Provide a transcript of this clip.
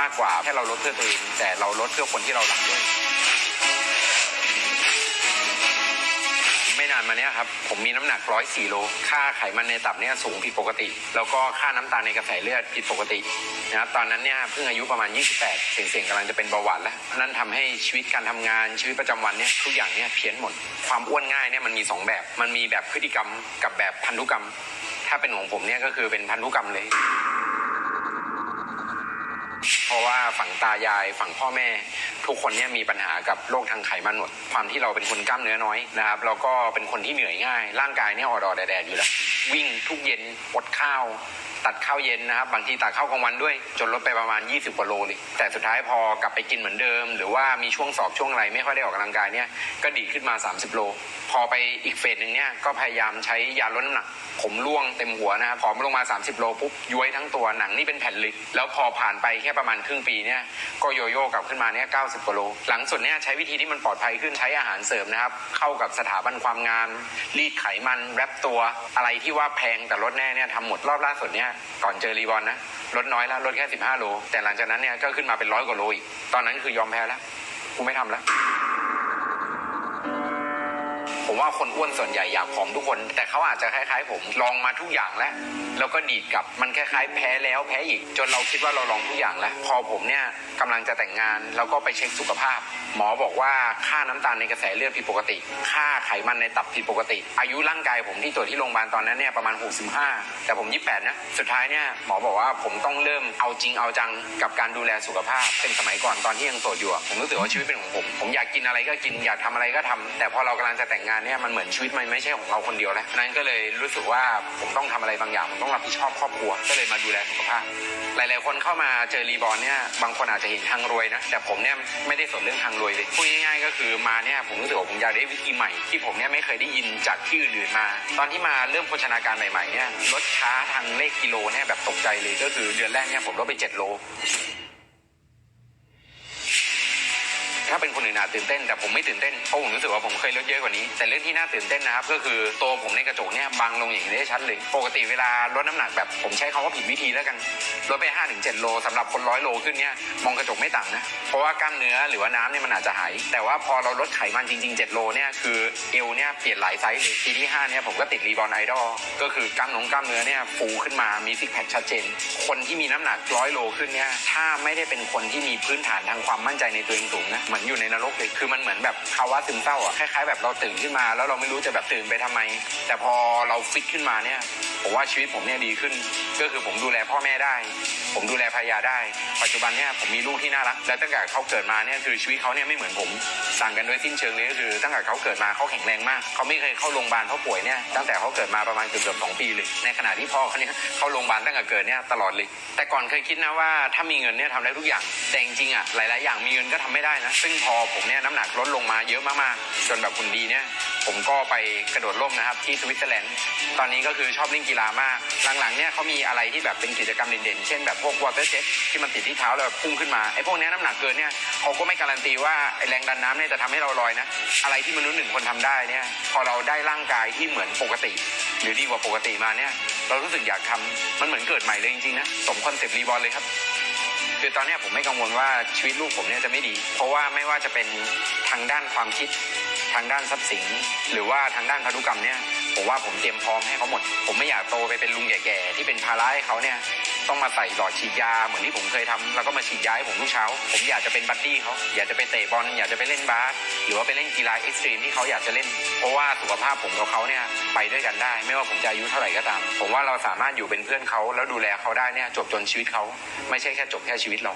มากกว่าแค่เราลดเพื่อตัวเองแต่เราลดเพื่อคนที่เรารักด้วยไม่นานมาเนี้ยครับ ผมมีน้ำหนัก104โล ค่าไขมันในตับเนี่ยสูงผิดปกติ แล้วก็ค่าน้ำตาลในกระแสเลือดผิดปกตินะครับตอนนั้นเนี่ยเพิ่งอายุประมาณ 28 เสี่ยงๆกำลังจะเป็นเบาหวานแล้ว นั่นทำให้ชีวิตการทำงานชีวิตประจำวันเนี่ยทุกอย่างเนี่ยเพี้ยนหมด ความอ้วนง่ายเนี่ยมันมีสองแบบ มันมีแบบพฤติกรรมกับแบบพันธุกรรม ถ้าเป็นของผมเนี่ยก็คือเป็นพันธุกรรมเลย เพราะว่าฝั่งตายายฝั่งพ่อแม่ ทุกคนเนี่ยมีปัญหากับโรคทางไขมันหมดความที่เราเป็นคนกล้ามเนื้อน้อยนะครับแล้วก็เป็นคนที่เหนื่อยง่าย ร่างกายเนี่ยอ่อนๆแดดๆอยู่แล้ววิ่งทุกเย็นอดข้าวตัดข้าวเย็นนะครับ บางทีตัดข้าวกลางวันด้วย จนลดไปประมาณ 20กว่าโลเลยแต่สุดท้ายพอกลับไปกินเหมือนเดิม หรือว่ามีช่วงสอบช่วงอะไรไม่ค่อยได้ออกกำลังกายเนี่ยก็ดีขึ้นมา 30 โล พอไปอีกเฟสหนึ่งเนี่ยก็พยายามใช้ยาลดน้ำหนัก ผมร่วงเต็มหัวนะครับผอมลงมา 30 โลปุ๊บย้วยทั้งตัวหนังนี่เป็นแผ่นเลยแล้วพอผ่านไปแค่ประมาณครึ่งปีเนี่ยก็โยโย่กลับขึ้นมาเนี่ย90กว่าโล หลังสุดเนี่ยใช้วิธีที่มันปลอดภัยขึ้นใช้อาหารเสริมนะครับเข้ากับสถาบันความงามรีดไขมันแรปตัวอะไรที่ว่าแพงแต่ลดแน่เนี่ยทำหมดรอบล่าสุดเนี่ยก่อนเจอรีบอลนะลดน้อยแล้วลดแค่ 15 โล แต่หลังจากนั้นเนี่ยก็ขึ้นมาเป็นร้อยกว่าโลอีก ตอนนั้นคือยอมแพ้แล้วกูไม่ทำแล้ว ผมว่าคนอ้วนส่วนใหญ่อยากผอมทุกคน แต่เขาอาจจะคล้ายๆ ผมลองมาทุกอย่างแล้วแล้วก็ดีดกลับมันคล้ายๆแพ้แล้วแพ้อีก จนเราคิดว่าเราลองทุกอย่างแล้ว พอผมเนี่ยกำลังจะแต่งงานแล้วก็ไปเช็คสุขภาพ หมอบอกว่าค่าน้ำตาลในกระแสเลือดผิดปกติ ค่าไขมันในตับผิดปกติ อายุร่างกายผมที่ตรวจที่โรงพยาบาลตอนนั้นเนี่ยประมาณ 65 แต่ผม 28 นะ สุดท้ายเนี่ยหมอบอกว่าผมต้องเริ่มเอาจริงเอาจังกับการดูแลสุขภาพ เป็นสมัยก่อนตอนที่ยังโสดอยู่ผมรู้สึกว่าชีวิตเป็นของผม ผมอยากกินอะไรก็กินอยากทำอะไรก็ทำแต่พอเรากำลังจะแต่งงานเนี่ยมันเหมือนชีวิตมันไม่ใช่ของเราคนเดียวแล้วนั้นก็เลยรู้สึกว่าผมต้องทำอะไรบางอย่างผมต้องรับผิดชอบครอบครัวก็เลยมาดูแลสุขภาพ หลาย ๆ คนเข้ามาเจอรีบอลเนี่ยบางคนอาจจะเห็นทางรวยนะแต่ผมเนี่ยไม่ได้สนเรื่องทางรวยเลยพูดง่ายๆก็คือมาเนี่ยผมรู้สึกว่าผมอยากได้วิธีใหม่ที่ผมเนี่ยไม่เคยได้ยินจากที่อื่นๆมา ตอนที่มาเริ่มโภชนาการใหม่ๆเนี่ยลดช้าทางเลขกิโลเนี่ยแบบตกใจเลยก็คือเดือนแรกเนี่ยผมลดไป 7 โล อื่นอาตื่นเต้นแต่ผมไม่ตื่นเต้นเพราะผมรู้สึกว่าผมเคยลดเยอะกว่านี้ แต่เรื่องที่น่าตื่นเต้นนะครับก็คือตัวผมในกระางลงอย่างนี้ได้ชัดเลย ปกติเวลาลดน้ำหนักแบบผมใช้คำว่าผิดวิธีแล้วกัน ลดไป 5-7 โลสำหรับคนร้อยโลขึ้นเนี่ยมองกระจกไม่ต่างนะ เพราะว่ากล้ามเนื้อหรือว่าน้ำเนี่ยมันอาจจะหาย แต่ว่าพอเราลดไขมันจริง ๆ 7 โลเนี่ยคือเอวเนี่ยเปลี่ยนหลายไซส์เลยปีที่5เนี่ยผมก็ติดรีบอลไอดอลก็คือกล้ามหนงกล้ามเนื้อเนี่ยฟูขึ้นมามีซิกแพคชัดเจน คนที่มีน้ำหนักร้อยโลขึ้นเนี่ยถ้าไม่ได้เป็นคนที่มีพื้นฐานทางความมั่นใจในตัวเองสูงนะเหมือนอยู่ในนรกเลยคือมันเหมือนแบบภาวะซึมเศร้าอะคล้ายๆแบบเราตื่นขึ้นมา แล้วเราไม่รู้จะแบบตื่นไปทำไม แต่พอเราฟิตขึ้นมาเนี่ยผมว่าชีวิตผมเนี่ยดีขึ้น ก็คือผมดูแลพ่อแม่ได้ ผมดูแลภรรยาได้ ปัจจุบันเนี่ยผมมีลูกที่น่ารัก แล้วตั้งแต่เขาเกิดมาเนี่ยคือชีวิตเขาเนี่ยไม่เหมือนผม สั่งกันโดยสิ้นเชิงเลยก็คือ ตั้งแต่เขาเกิดมาเขาแข็งแรงมาก เขาไม่เคยเข้าโรงพยาบาลเขาป่วยเนี่ยตั้งแต่เขาเกิดมาประมาณเกือบเกือบสองปีเลย ในขณะที่พ่อเขาเนี่ยเข้าโรงพยาบาลตั้งแต่เกิดเนี่ยตลอดเลย แต่ก่อนเคยคิดนะว่าถ้ามีเงินเนี่ยทำได้ทุกอย่าง แต่จริงๆอะหลาย ๆ อย่างมีเงินก็ทำไม่ได้นะ ซึ่งพอผมเนี่ยน้ำหนักลดลงมาเยอะมากๆจนแบบคุณดีเนี่ย ผมก็ไปกระโดดร่มนะครับที่สวิตเซอร์แลนด์ ตอนนี้ก็คือชอบเล่นกีฬามาก หลังๆเนี่ยเขามีอะไรที่แบบเป็นกิจกรรมเด่นๆ เช่นแบบพวกวอเตอร์เจ็ตที่มันติดที่เท้าแล้วแบบพุ่งขึ้นมา ไอ้พวกเนี้ยน้ำหนักเกินเนี่ยเขาก็ไม่การันตีว่าไอ้แรงดันน้ำเนี่ยจะทำให้เราลอยนะ อะไรที่มนุษย์หนึ่งคนทำได้เนี่ย พอเราได้ร่างกายที่เหมือนปกติ หรือดีกว่าปกติมาเนี่ย เรารู้สึกอยากทำมันเหมือนเกิดใหม่เลยจริงๆนะ สมคอนเซ็ปต์รีบอลเลยครับ คือตอนนี้ผมไม่กังวลว่าชีวิตลูกผมเนี่ยจะไม่ดี เพราะว่าไม่ว่าจะเป็นทางด้านความคิด ทางด้านทรัพย์สิน หรือว่าทางด้านพันธุกรรมเนี่ยผมว่าผมเตรียมพร้อมให้เขาหมด ผมไม่อยากโตไปเป็นลุงแก่ๆที่เป็นภาระให้เขาเนี่ย ต้องมาใส่หลอดฉีดยาเหมือนที่ผมเคยทำแล้วก็มาฉีดยาให้ผมทุกเช้า ผมอยากจะเป็นบัตตี้เขาอยากจะไปเตะบอลอยากจะไปเล่นบาสหรือว่าไปเล่นกีฬาเอ็กซ์ตรีมที่เขาอยากจะเล่น เพราะว่าสุขภาพผมกับเขาเนี่ยไปด้วยกันได้ ไม่ว่าผมจะอายุเท่าไหร่ก็ตาม ผมว่าเราสามารถอยู่เป็นเพื่อนเขาแล้วดูแลเขาได้เนี่ยจบจนชีวิตเขาไม่ใช่แค่จบแค่ชีวิตเรา